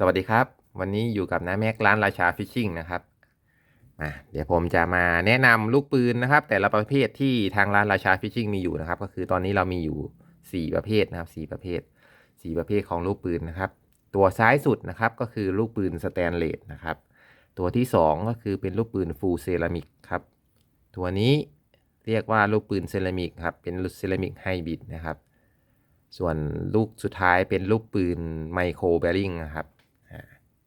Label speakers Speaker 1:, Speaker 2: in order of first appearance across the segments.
Speaker 1: สวัสดีครับ วันนี้อยู่กับน้าแม็กร้านราชาฟิชชิ่งนะครับเดี๋ยวผมจะมาแนะนำลูกปืนนะครับ แต่ละประเภทที่ทางร้านราชาฟิชชิ่งมีอยู่นะครับ ก็คือตอนนี้เรามีอยู่ 4 ประเภทนะครับ4ประเภท 4 ประเภทของลูกปืนนะครับ ตัวซ้ายสุดนะครับก็คือลูกปืนสแตนเลสนะครับ ตัวที่ 2 ก็คือเป็นลูกปืนฟูลเซรามิกครับ ตัวนี้เรียกว่าลูกปืนเซรามิกครับเป็นเซรามิกไฮบริดนะครับ ส่วนลูกสุดท้ายเป็นลูกปืนไมโครเบริงนะครับ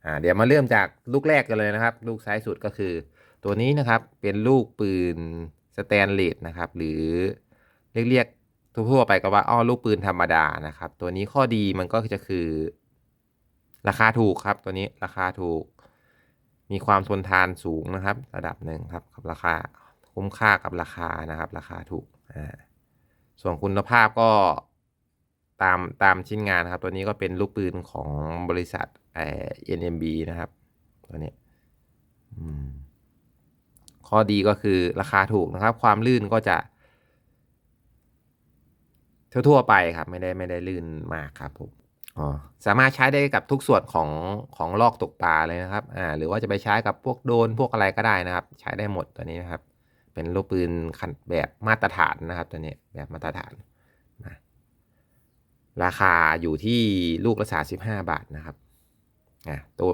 Speaker 1: อ่าเดี๋ยวมาเริ่มจากลูกแรกกันเลยนะครับ ลูกซ้ายสุดก็คือ ตัวนี้นะครับเป็นลูกปืนสแตนเลสนะครับ หรือเรียกเรียกทั่วไปก็ว่าอ้อลูกปืนธรรมดานะครับ ตัวนี้ข้อดีมันก็จะคือ ราคาถูกครับ ตัวนี้ราคาถูก มีความทนทานสูงนะครับ ระดับหนึ่งครับกับราคาคุ้มค่ากับราคานะครับ ราคาถูกอ่าส่วนคุณภาพก็ตามตามชิ้นงานครับ ตัวนี้ก็เป็นลูกปืนของบริษัท เอ่อ NMB นะครับ ตัวนี้ข้อดีก็คือราคาถูกนะครับ ความลื่นก็จะ ทั่วๆไปครับ ไม่ได้ไม่ได้ลื่นมากครับผมอ๋อสามารถใช้ได้กับทุกส่วนของของลอกตกปลาเลยนะครับ อ่า หรือว่าจะไปใช้กับพวกโดนพวกอะไรก็ได้นะครับ ใช้ได้หมดตัวนี้นะครับ เป็นลูกปืนขันแบบมาตรฐานนะครับ ตัวนี้แบบมาตรฐานนะราคาอยู่ที่ลูกละ35บาทนะครับ อะตัว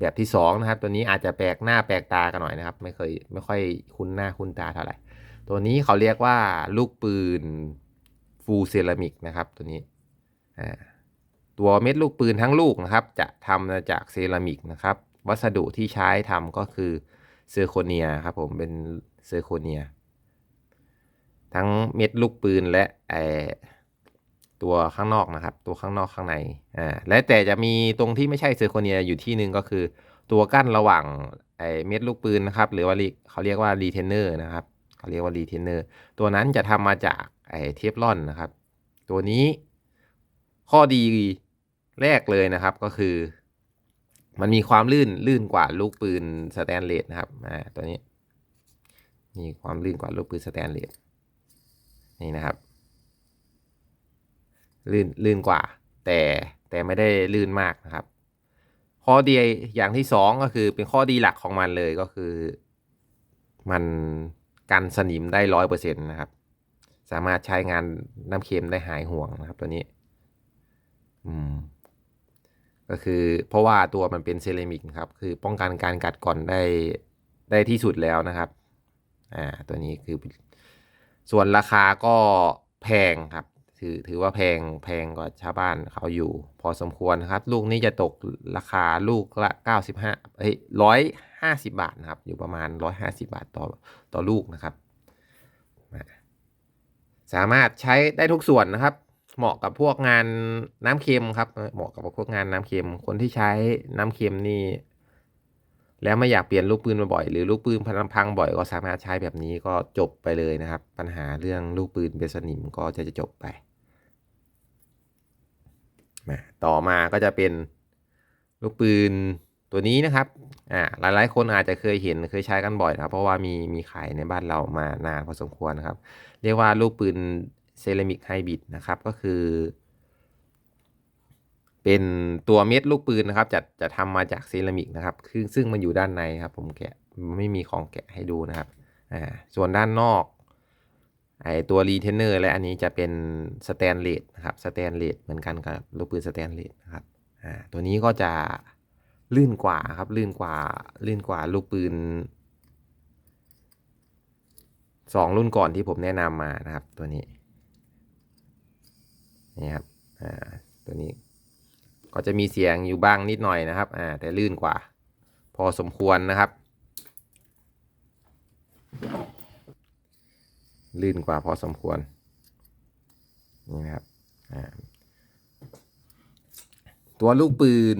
Speaker 1: แบบที่2นะครับตัวนี้อาจจะแปลกหน้าแปลกตากันหน่อยนะครับ ไม่เคยไม่ค่อยคุ้นหน้าคุ้นตาเท่าไหร่ตัวนี้เขาเรียกว่าลูกปืนฟูลเซรามิกนะครับตัวนี้อ่าตัวเม็ดลูกปืนทั้งลูกนะครับ จะทำมาจากเซรามิกนะครับ วัสดุที่ใช้ทำก็คือเซอร์โคเนียครับผมเป็นเซอร์โคเนีย ทั้งเม็ดลูกปืนและไอ ตัวข้างนอกนะครับ ตัวข้างนอกข้างในอ่าและแต่จะมีตรงที่ไม่ใช่เซอร์โคเนียอยู่ที่หนึ่งก็คือ ตัวกั้นระหว่างไอเม็ดลูกปืนนะครับ หรือว่าเขาเรียกว่ารีเทนเนอร์นะครับเขาเรียกว่ารีเทนเนอร์ตัวนั้นจะทำมาจากไอเทฟลอนนะครับ ตัวนี้ข้อดีแรกเลยนะครับก็คือ มันมีความลื่นลื่นกว่าลูกปืนสแตนเลสนะครับอ่าตัวนี้ มีความลื่นกว่าลูกปืนสแตนเลสนี่นะครับ ลื่นลื่นกว่า แต่แต่ไม่ได้ลื่นมากนะครับ ข้อดีอย่างที่สองก็คือเป็นข้อดีหลักของมันเลยก็คือ มันกันสนิมได้ร้อยเปอร์เซ็นต์นะครับ สามารถใช้งานน้ำเค็มได้หายห่วงนะครับตัวนี้ อืม ก็คือเพราะว่าตัวมันเป็นเซรามิกครับ คือป้องกันการกัดก่อนได้ได้ที่สุดแล้วนะครับ อ่า ตัวนี้คือ ส่วนราคาก็แพงครับ ถือถือว่าแพงแพงกว่าชาวบ้านเขาอยู่ พอสมควรนะครับ ลูกนี้จะตกราคาลูกละ 95เฮ้ย150 บาทนะครับ อยู่ประมาณ 150 บาทต่อต่อลูกนะครับ สามารถใช้ได้ทุกส่วนนะครับ เหมาะกับพวกงานน้ำเค็มครับ เหมาะกับพวกงานน้ำเค็ม คนที่ใช้น้ำเค็มนี่ แล้วไม่อยากเปลี่ยนลูกปืนบ่อยๆหรือลูกปืนพังบ่อยก็สามารถใช้แบบนี้ก็จบไปเลยนะครับ ปัญหาเรื่องลูกปืนเป็นสนิมก็จะจะจบไป ต่อมาก็จะเป็นลูกปืนตัวนี้นะครับอ่าหลายๆ คนอาจจะเคยเห็นเคยใช้กันบ่อยนะครับเพราะว่ามีมีขายในบ้านเรามานานพอสมควรนะครับ เรียกว่าลูกปืนเซรามิกไฮบริดนะครับก็คือ เป็นตัวเม็ดลูกปืนนะครับจะจะทำมาจากเซรามิกนะครับคือซึ่งมันอยู่ด้านในครับผมแกะไม่มีของแกะให้ดูนะครับอ่าส่วนด้านนอก ไอตัวรีเทนเนอร์และอันนี้จะเป็นสแตนเลสนะครับสแตนเลสเหมือนกันกับลูกปืนสแตนเลสนะครับอ่าตัวนี้ก็จะลื่นกว่าครับลื่นกว่าลื่นกว่าลูกปืนสองรุ่นก่อนที่ผมแนะนำมานะครับตัวนี้นี่ครับอ่าตัวนี้ก็จะมีเสียงอยู่บ้างนิดหน่อยนะครับอ่าแต่ลื่นกว่า พอสมควรนะครับ ลื่นกว่าพอสมควร นี่นะครับตัวลูกปืน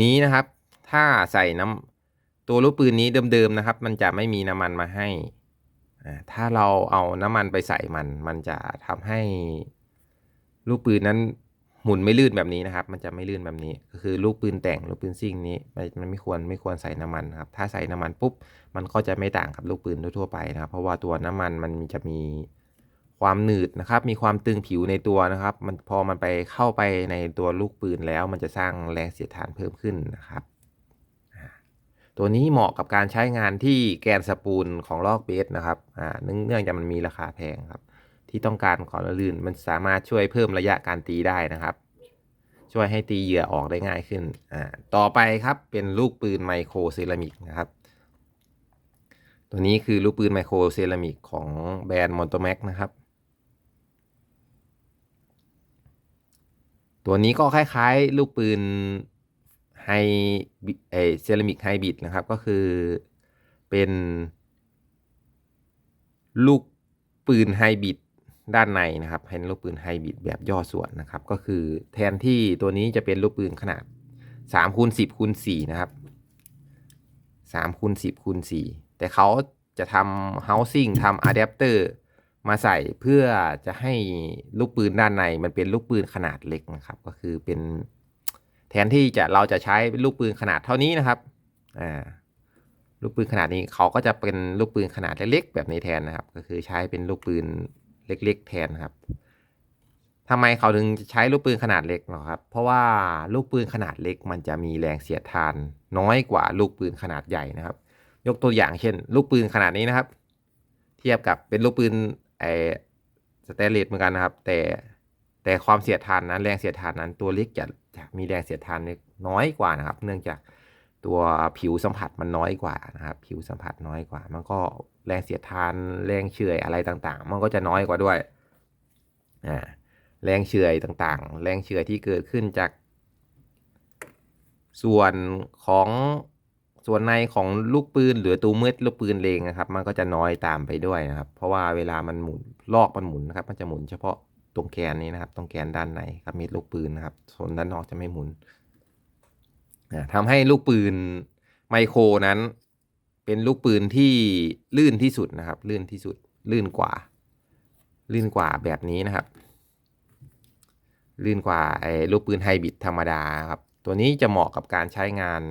Speaker 1: นี้นะครับ ถ้าใส่น้ำตัวลูกปืนนี้เดิมๆนะครับ มันจะไม่มีน้ำมันมาให้ ถ้าเราเอาน้ำมันไปใส่มัน มันจะทำให้ลูกปืนนั้น หมุนไม่ลื่นแบบนี้นะครับ มันจะไม่ลื่นแบบนี้ ก็คือลูกปืนแต่งลูกปืนซิ่งนี้มันไม่ควรไม่ควรใส่น้ำมันครับ ถ้าใส่น้ำมันปุ๊บ มันก็จะไม่ต่างกับลูกปืนทั่วไปนะครับ เพราะว่าตัวน้ำมันมันจะมีความหนืดนะครับ มีความตึงผิวในตัวนะครับ มันพอมันไปเข้าไปในตัวลูกปืนแล้ว มันจะสร้างแรงเสียดทานเพิ่มขึ้นนะครับ ตัวนี้เหมาะกับการใช้งานที่แกนสปูลของลอกเบสนะครับอ่าเนื่องจากมันมีราคาแพงครับ ที่ต้องการขอละลื่น มันสามารถช่วยเพิ่มระยะการตีได้นะครับ ช่วยให้ตีเหยื่อออกได้ง่ายขึ้นอ่าต่อไปครับเป็นลูกปืนไมโครเซรามิกนะครับ ตัวนี้คือลูกปืนไมโครเซรามิกของแบรนด์มอนโตแม็กนะครับ ตัวนี้ก็คล้ายๆ ลูกปืนไฮเอเซรามิกไฮบิดนะครับ ก็คือเป็นลูกปืนไฮบิด ด้านในนะครับเป็นลูกปืนไฮบริดแบบย่อส่วนนะครับ ก็คือแทนที่ตัวนี้จะเป็นลูกปืนขนาด3คูณ10คูณ4นะครับ3คูณ10คูณ4แต่เขาจะทำ housing ทำ adapter มาใส่เพื่อจะให้ลูกปืนด้านในมันเป็นลูกปืนขนาดเล็กนะครับ ก็คือเป็นแทนที่จะเราจะใช้ลูกปืนขนาดเท่านี้นะครับอ่าลูกปืนขนาดนี้เขาก็จะเป็นลูกปืนขนาดเล็กๆแบบนี้แทนนะครับ ก็คือใช้เป็นลูกปืน เล็กๆ แทนครับทำไมเขาถึงใช้ลูกปืนขนาดเล็กหรอครับ เพราะว่าลูกปืนขนาดเล็กมันจะมีแรงเสียดทาน น้อยกว่าลูกปืนขนาดใหญ่นะครับ ยกตัวอย่างเช่น ลูกปืนขนาดนี้นะครับ เทียบกับเป็นลูกปืนไอสเตนเลสเหมือนกันนะครับ แต่แต่ความเสียดทานนั้นแรงเสียดทานนั้นตัวเล็กจะจะมีแรงเสียดทานน้อยกว่านะครับ เนื่องจาก ตัวผิวสัมผัสมันน้อยกว่านะครับ ผิวสัมผัสน้อยกว่า มันก็แรงเสียดทานแรงเฉื่อยอะไรต่างๆ มันก็จะน้อยกว่าด้วยอ่าแรงเฉื่อยต่างๆ แรงเฉื่อยที่เกิดขึ้นจาก ส่วนของส่วนในของลูกปืนหรือตัวม็ดลูกปืนเลงนะครับ มันก็จะน้อยตามไปด้วยนะครับ เพราะว่าเวลามันหมุนลอกมันหมุนนะครับ มันจะหมุนเฉพาะตรงแกนนี้นะครับ ตรงแกนด้านในครับเม็ดลูกปืนนะครับส่วนด้านนอกจะไม่หมุน ทำให้ลูกปืนไมโครนั้น เป็นลูกปืนที่ลื่นที่สุดนะครับ ลื่นที่สุด ลื่นกว่า ลื่นกว่าแบบนี้นะครับ ลื่นกว่าไอ้ลูกปืนไฮบริดธรรมดาครับ ตัวนี้จะเหมาะกับการใช้งาน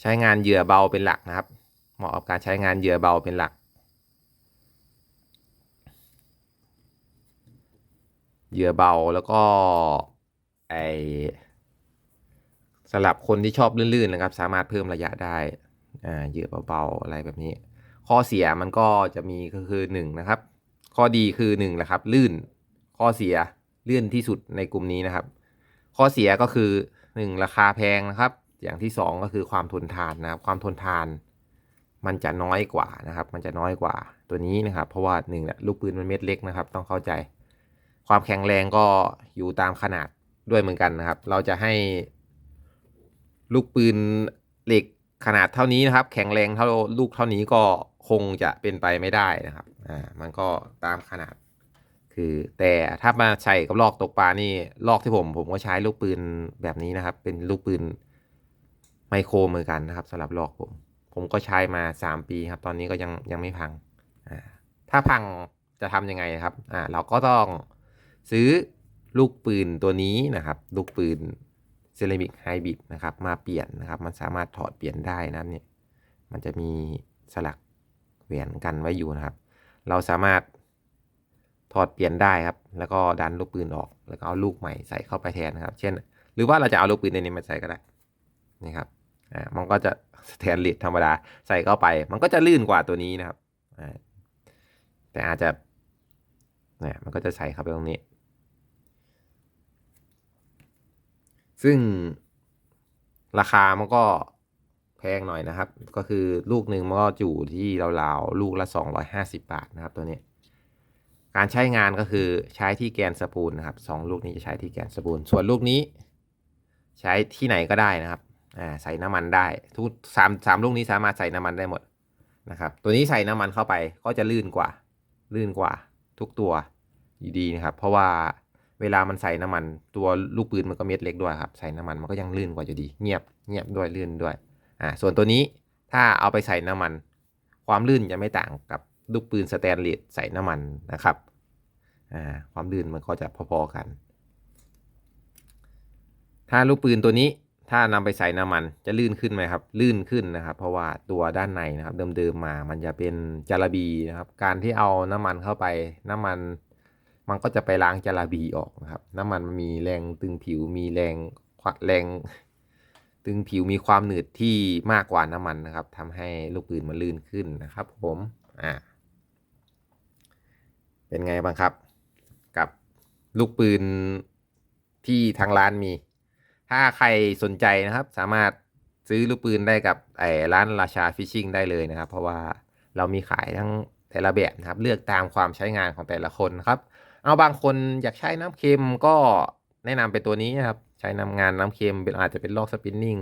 Speaker 1: ใช้งานเหยื่อเบาเป็นหลักนะครับ เหมาะกับการใช้งานเหยื่อเบาเป็นหลักเหยื่อเบาแล้วก็ไอ สำหรับคนที่ชอบลื่นๆนะครับ สามารถเพิ่มระยะได้อ่าเยื่อเบาๆอะไรแบบนี้ ข้อเสียมันก็จะมีก็คือหนึ่งนะครับ ข้อดีคือหนึ่งแหละครับ ลื่น ข้อเสียลื่นที่สุดในกลุ่มนี้นะครับ ข้อเสียก็คือหนึ่งราคาแพงนะครับ อย่างที่สองก็คือความทนทานนะครับ ความทนทาน มันจะน้อยกว่านะครับ มันจะน้อยกว่าตัวนี้นะครับ เพราะว่าหนึ่งเนี่ยลูกปืนมันเม็ดเล็กนะครับ ต้องเข้าใจ ความแข็งแรงก็อยู่ตามขนาดด้วยเหมือนกันนะครับ เราจะให้ ลูกปืนเหล็กขนาดเท่านี้นะครับ แข็งแรงเท่าลูกเท่านี้ก็คงจะเป็นไปไม่ได้นะครับอ่ามันก็ตามขนาด คือแต่ถ้ามาใช้กับลอกตกปลานี่ลอกที่ผมผมก็ใช้ลูกปืนแบบนี้นะครับ เป็นลูกปืนไมโครเหมือนกันนะครับสำหรับลอกผม ผมก็ใช้มาสามปีครับ ตอนนี้ก็ยังยังไม่พังอ่าถ้าพังจะทำยังไงครับอ่าเราก็ต้องซื้อลูกปืนตัวนี้นะครับ ลูกปืน ซรามิกไฮบริดนะครับมาเปลี่ยนนะครับ มันสามารถถอดเปลี่ยนได้นะเนี่ยมันจะมีสลักแหวนกันไว้อยู่นะครับ เราสามารถถอดเปลี่ยนได้ครับ แล้วก็ดันลูกปืนออก แล้วก็เอาลูกใหม่ใส่เข้าไปแทนนะครับ เช่น หรือว่าเราจะเอาลูกปืนในนี้มาใส่ก็ได้นี่ครับอ่ามันก็จะสแตนเลสธรรมดาใส่เข้าไป มันก็จะลื่นกว่าตัวนี้นะครับอ่าแต่อาจจะเนี่ยมันก็จะใส่เข้าไปตรงนี้ ซึ่งราคามันก็แพงหน่อยนะครับ ก็คือลูกหนึ่งมันก็อยู่ที่ราวๆลูกละ 250 บาทนะครับตัวนี้ การใช้งานก็คือใช้ที่แกนสปูลนะครับสองลูกนี้จะใช้ที่แกนสปูลส่วนลูกนี้ ใช้ที่ไหนก็ได้นะครับอ่าใส่น้ำมันได้ ทุกสามสามลูกนี้สามารถใส่น้ำมันได้หมดนะครับ ตัวนี้ใส่น้ำมันเข้าไปก็จะลื่นกว่า ลื่นกว่า ทุกตัวอยู่ดีนะครับ เพราะว่า เวลามันใส่น้ำมัน ตัวลูกปืนมันก็เม็ดเล็กด้วยครับใส่น้ำมันมันก็ยังลื่นกว่าอยู่ดี เงียบเงียบด้วยลื่นด้วยอ่าส่วนตัวนี้ถ้าเอาไปใส่น้ำมัน ความลื่นจะไม่ต่างกับลูกปืนสแตนเลสใส่น้ำมันนะครับอ่าความลื่นมันก็จะพอๆกัน ถ้าลูกปืนตัวนี้ถ้านำไปใส่น้ำมันจะลื่นขึ้นไหมครับ ลื่นขึ้นนะครับ เพราะว่าตัวด้านในนะครับ เดิมๆมา มันจะเป็นจาระบีนะครับ การที่เอาน้ำมันเข้าไปน้ำมัน มันก็จะไปล้างจาระบีออกนะครับ น้ำมันมีแรงตึงผิวมีแรงแรงตึงผิวมีความหนืดที่มากกว่าน้ำมันนะครับทำให้ลูกปืนมันลื่นขึ้นนะครับ ผมอ่าเป็นไงบ้างครับ กับลูกปืนที่ทางร้านมี ถ้าใครสนใจนะครับ สามารถซื้อลูกปืนได้กับไอ้ร้านราชาฟิชชิ่งได้เลยนะครับ เพราะว่าเรามีขายทั้งแต่ละแบบนะครับ เลือกตามความใช้งานของแต่ละคนนะครับ เอาบางคนอยากใช้น้ำเค็มก็แนะนำเป็นตัวนี้นะครับ ใช้นำงานน้ำเค็มเป็นอาจจะเป็นลอกสปินนิ่ง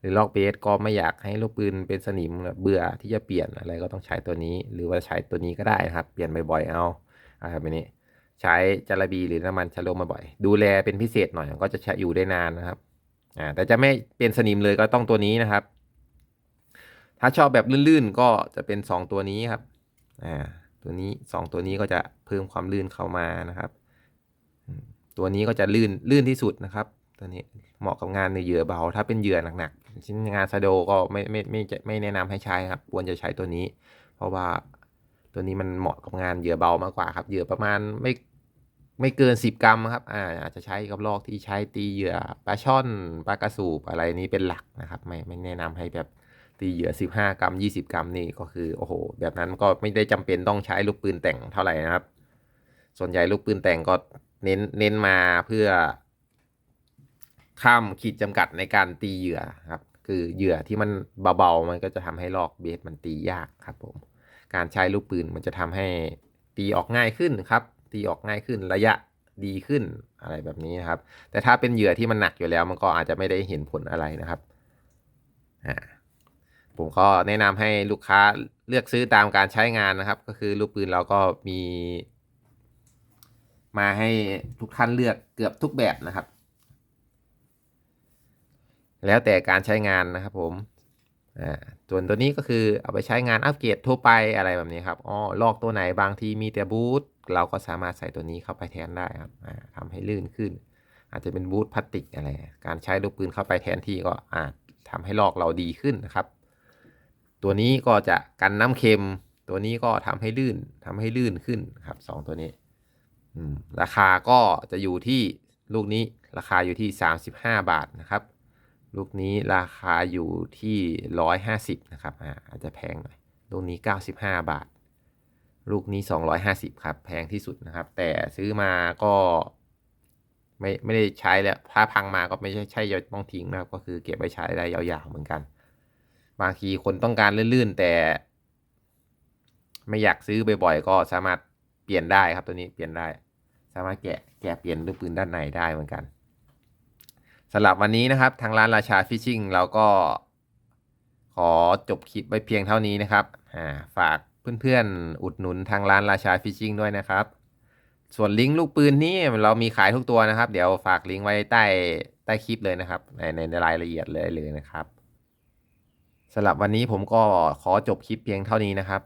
Speaker 1: หรือลอกเบสก็ไม่อยากให้ลูกปืนเป็นสนิมเบื่อที่จะเปลี่ยนอะไรก็ต้องใช้ตัวนี้ หรือว่าใช้ตัวนี้ก็ได้นะครับ เปลี่ยนบ่อยๆเอาอะไรแบบนี้ ใช้จาระบีหรือน้ำมันชะโลมมาบ่อยดูแลเป็นพิเศษหน่อยก็จะใช้อยู่ได้นานนะครับอ่าแต่จะไม่เป็นสนิมเลยก็ต้องตัวนี้นะครับ ถ้าชอบแบบลื่นๆก็จะเป็น 2 ตัวนี้ครับอ่า ตัวนี้ 2 ตัวนี้ก็จะเพิ่มความลื่นเข้ามานะครับ ตัวนี้ก็จะลื่นลื่นที่สุดนะครับ ตัวนี้เหมาะกับงานในเหยื่อเบา ถ้าเป็นเหยื่อหนักๆชิ้นงานซาโดก็ไม่ไม่ไม่ไม่แนะนำให้ใช้ครับ ควรจะใช้ตัวนี้ เพราะว่าตัวนี้มันเหมาะกับงานเหยื่อเบามากกว่าครับเหยื่อประมาณไม่ไม่เกิน 10 กรัมครับอ่าอาจจะใช้กับลอกที่ใช้ตีเหยื่อปลาช่อนปลากระสูบอะไรนี้เป็นหลักนะครับ ไม่ไม่แนะนำให้แบบ ตีเหยื่อ 15 กรัม 20 กรัมนี่ก็คือโอ้โห แบบนั้นก็ไม่ได้จำเป็นต้องใช้ลูกปืนแต่งเท่าไหร่นะครับ ส่วนใหญ่ลูกปืนแต่งก็เน้นเน้นมาเพื่อ ข้ามขีดจำกัดในการตีเหยื่อครับ คือเหยื่อที่มันเบาๆมันก็จะทำให้ลอกเบสมันตียากครับผม การใช้ลูกปืนมันจะทำให้ตีออกง่ายขึ้นครับ ตีออกง่ายขึ้นระยะดีขึ้นอะไรแบบนี้นะครับ แต่ถ้าเป็นเหยื่อที่มันหนักอยู่แล้ว มันก็อาจจะไม่ได้เห็นผลอะไรนะครับ อ่า ผมก็แนะนำให้ลูกค้าเลือกซื้อตามการใช้งานนะครับ ก็คือลูกปืนเราก็มี มาให้ทุกท่านเลือกเกือบทุกแบบนะครับ แล้วแต่การใช้งานนะครับผมอ่าส่วนตัวนี้ก็คือเอาไปใช้งานอัปเกรดทั่วไปอะไรแบบนี้ครับอ๋อลอกตัวไหนบางทีมีแต่บูทเราก็สามารถใส่ตัวนี้เข้าไปแทนได้ครับอ่าทำให้ลื่นขึ้น อาจจะเป็นบูทพลาสติกอะไร การใช้ลูกปืนเข้าไปแทนที่ก็อาจทำให้ลอกเราดีขึ้นนะครับ ตัวนี้ก็จะกันน้ำเค็ม ตัวนี้ก็ทำให้ลื่นทำให้ลื่นขึ้นครับสองตัวนี้อืมราคาก็จะอยู่ที่ลูกนี้ราคาอยู่ที่ 35 บาทนะครับ ลูกนี้ราคาอยู่ที่ร้อยห้าสิบนะครับอ่าอาจจะแพงหน่อยลูกนี้เก้าสิบห้าบาท ลูกนี้สองร้อยห้าสิบครับแพงที่สุดนะครับ แต่ซื้อมาก็ไม่ไม่ได้ใช้แล้วถ้าพังมาก็ไม่ใช่ใช่จะต้องทิ้งนะครับ ก็คือเก็บไว้ใช้ได้ยาวๆเหมือนกัน บางทีคนต้องการลื่นๆ แต่ ไม่อยากซื้อบ่อยๆก็สามารถเปลี่ยนได้ครับตัวนี้เปลี่ยนได้ สามารถแกะแกะเปลี่ยนลูกปืนด้านในได้เหมือนกันสำหรับวันนี้นะครับ ทางร้านราชาฟิชชิ่งเราก็ขอจบคลิปไว้เพียงเท่านี้นะครับาฝากเพื่อนๆ อุดหนุนทางร้านราชาฟิชชิ่งด้วยนะครับ ส่วนลิงก์ลูกปืนนี้เรามีขายทุกตัวนะครับ เดี๋ยวฝากลิงก์ไว้ใต้ใต้คลิปเลยนะครับ ในในรายละเอียดเลยเลยนะครับ สำหรับวันนี้ผมก็ขอจบคลิปเพียงเท่านี้นะครับ